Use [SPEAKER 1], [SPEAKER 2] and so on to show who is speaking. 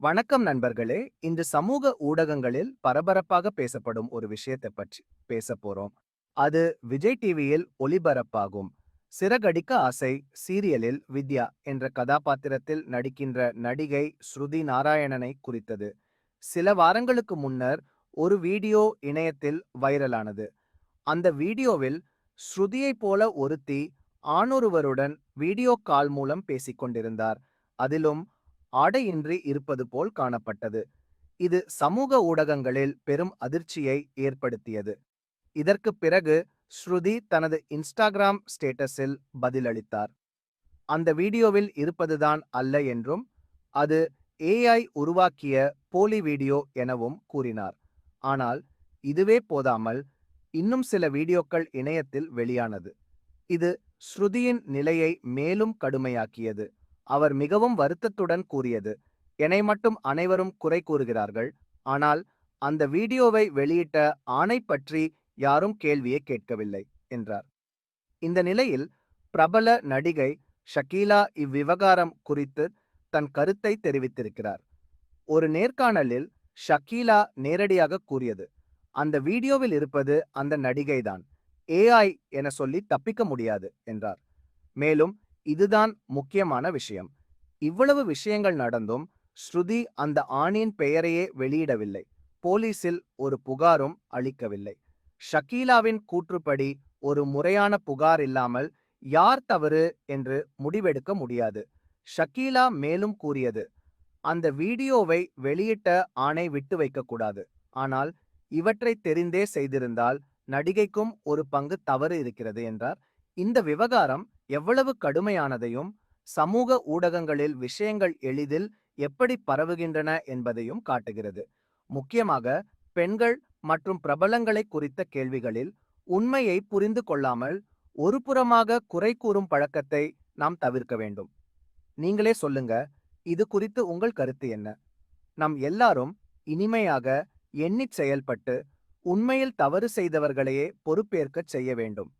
[SPEAKER 1] வணக்கம் நண்பர்களே. இன்று சமூக ஊடகங்களில் பரபரப்பாக பேசப்படும் ஒரு விஷயத்தை பற்றி பேச போறோம். அது விஜய் டிவியில் ஒளிபரப்பாகும். சிறகடிக்க ஆசை சீரியலில் வித்யா என்ற கதாபாத்திரத்தில் நடிக்கின்ற நடிகை ஸ்ருதி நாராயணனை குறித்தது. சில வாரங்களுக்கு முன்னர் ஒரு வீடியோ இணையத்தில் வைரலானது. அந்த வீடியோவில் ஸ்ருதியைப் போல ஒருத்தி ஆணொருவருடன் வீடியோ கால் மூலம் பேசிக்கொண்டிருந்தார் அதிலும் ஆடையின்றி இருப்பது போல் காணப்பட்டது. இது சமூக ஊடகங்களில் பெரும் அதிர்ச்சியை ஏற்படுத்தியது. இதற்கு பிறகு ஸ்ருதி தனது இன்ஸ்டாகிராம் ஸ்டேட்டஸில் பதிலளித்தார். அந்த வீடியோவில் இருப்பதுதான் அல்ல என்றும் அது ஏஐ உருவாக்கிய போலி வீடியோ எனவும் கூறினார். ஆனால் இதுவே போதாமல் இன்னும் சில வீடியோக்கள் இணையத்தில் வெளியானது. இது ஸ்ருதியின் நிலையை மேலும் கடுமையாக்கியது. அவர் மிகவும் வருத்தத்துடன் கூறியது. என்னை மட்டும் அனைவரும் குறை கூறுகிறார்கள். ஆனால் அந்த வீடியோவை வெளியிட்ட ஆணை பற்றி யாரும் கேள்வியை கேட்கவில்லை என்றார். இந்த நிலையில் பிரபல நடிகை ஷக்கீலா இவ்விவகாரம் குறித்து தன் கருத்தை தெரிவித்திருக்கிறார். ஒரு நேர்காணலில் ஷக்கீலா நேரடியாக கூறியது அந்த வீடியோவில் இருப்பது அந்த நடிகைதான். ஏஐ என சொல்லி தப்பிக்க முடியாது என்றார். மேலும் இதுதான் முக்கியமான விஷயம். இவ்வளவு விஷயங்கள் நடந்தும் ஸ்ருதி அந்த ஆணின் பெயரையே வெளியிடவில்லை. போலீசில் ஒரு புகாரும் அளிக்கவில்லை. ஷக்கீலாவின் கூற்றுப்படி ஒரு முறையான புகார் இல்லாமல் யார் தவறு என்று முடிவெடுக்க முடியாது. ஷக்கீலா மேலும் கூறியது அந்த வீடியோவை வெளியிட்ட ஆணை விட்டு வைக்கக்கூடாது ஆனால் இவற்றை தெரிந்தே செய்திருந்தால் நடிகைக்கும் ஒரு பங்கு தவறு இருக்கிறது என்றார். இந்த விவகாரம் எவ்வளவு கடுமையானதையும் சமூக ஊடகங்களில் விஷயங்கள் எளிதில் எப்படி பரவுகின்றன என்பதையும் காட்டுகிறது. முக்கியமாக பெண்கள் மற்றும் பிரபலங்களை குறித்த கேள்விகளில் உண்மையை புரிந்து கொள்ளாமல் ஒரு புறமாக குறை கூறும் பழக்கத்தை நாம் தவிர்க்க வேண்டும். நீங்களே சொல்லுங்க இது குறித்து உங்கள் கருத்து என்ன? நம் எல்லாரும் இனிமையாக எண்ணிச் செயல்பட்டு உண்மையில் தவறு செய்தவர்களையே பொறுப்பேற்கச் செய்ய வேண்டும்.